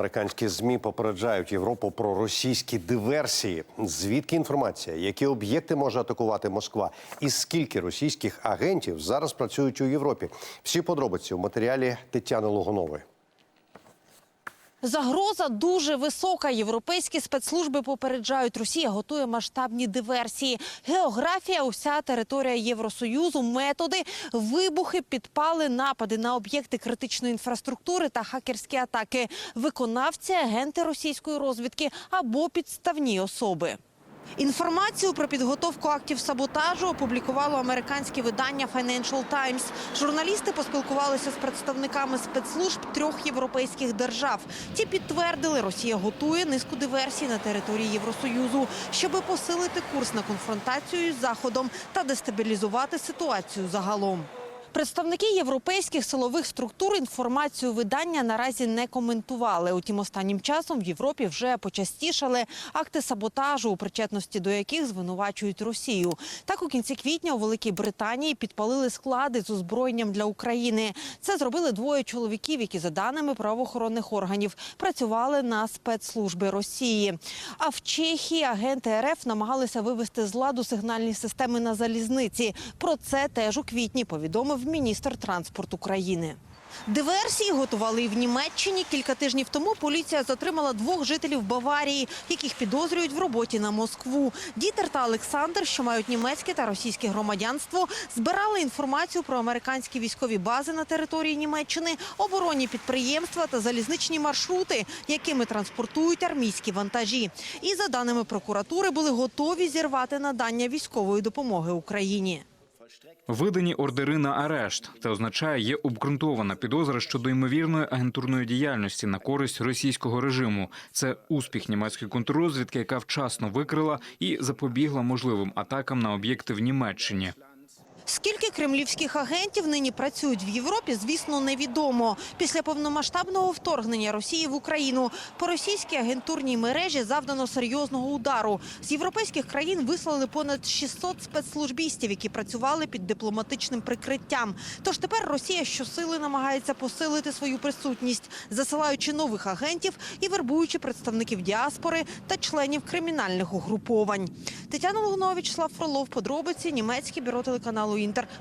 Американські змі попереджають Європу про російські диверсії. Звідки інформація? Які об'єкти може атакувати Москва? І скільки російських агентів зараз працюють у Європі? Всі подробиці у матеріалі Тетяни Логунової. Загроза дуже висока. Європейські спецслужби попереджають, Росія готує масштабні диверсії. Географія, уся територія Євросоюзу, методи, вибухи, підпали, напади на об'єкти критичної інфраструктури та хакерські атаки. Виконавці, агенти російської розвідки або підставні особи. Інформацію про підготовку актів саботажу опублікувало американське видання Financial Times. Журналісти поспілкувалися з представниками спецслужб трьох європейських держав. Ті підтвердили, Росія готує низку диверсій на території Євросоюзу, щоби посилити курс на конфронтацію з Заходом та дестабілізувати ситуацію загалом. Представники європейських силових структур інформацію видання наразі не коментували. Утім, останнім часом в Європі вже почастішали акти саботажу, у причетності до яких звинувачують Росію. Так, у кінці квітня у Великій Британії підпалили склади з озброєнням для України. Це зробили двоє чоловіків, які, за даними правоохоронних органів, працювали на спецслужби Росії. А в Чехії агенти РФ намагалися вивести з ладу сигнальні системи на залізниці. Про це теж у квітні повідомив міністр транспорту країни. Диверсії готували і в Німеччині. Кілька тижнів тому поліція затримала двох жителів Баварії, яких підозрюють в роботі на Москву. Дітер та Олександр, що мають німецьке та російське громадянство, збирали інформацію про американські військові бази на території Німеччини, оборонні підприємства та залізничні маршрути, якими транспортують армійські вантажі. І за даними прокуратури, були готові зірвати надання військової допомоги Україні. Видані ордери на арешт. Це означає, є обґрунтована підозра щодо ймовірної агентурної діяльності на користь російського режиму. Це успіх німецької контррозвідки, яка вчасно викрила і запобігла можливим атакам на об'єкти в Німеччині. Скільки кремлівських агентів нині працюють в Європі, звісно, невідомо. Після повномасштабного вторгнення Росії в Україну по російській агентурній мережі завдано серйозного удару. З європейських країн вислали понад 600 спецслужбістів, які працювали під дипломатичним прикриттям. Тож тепер Росія щосили намагається посилити свою присутність, засилаючи нових агентів і вербуючи представників діаспори та членів кримінальних угруповань. Тетяна Лугунова, Вячеслав Фролов, подробиці, німецьке бюро телеканалу Інтер,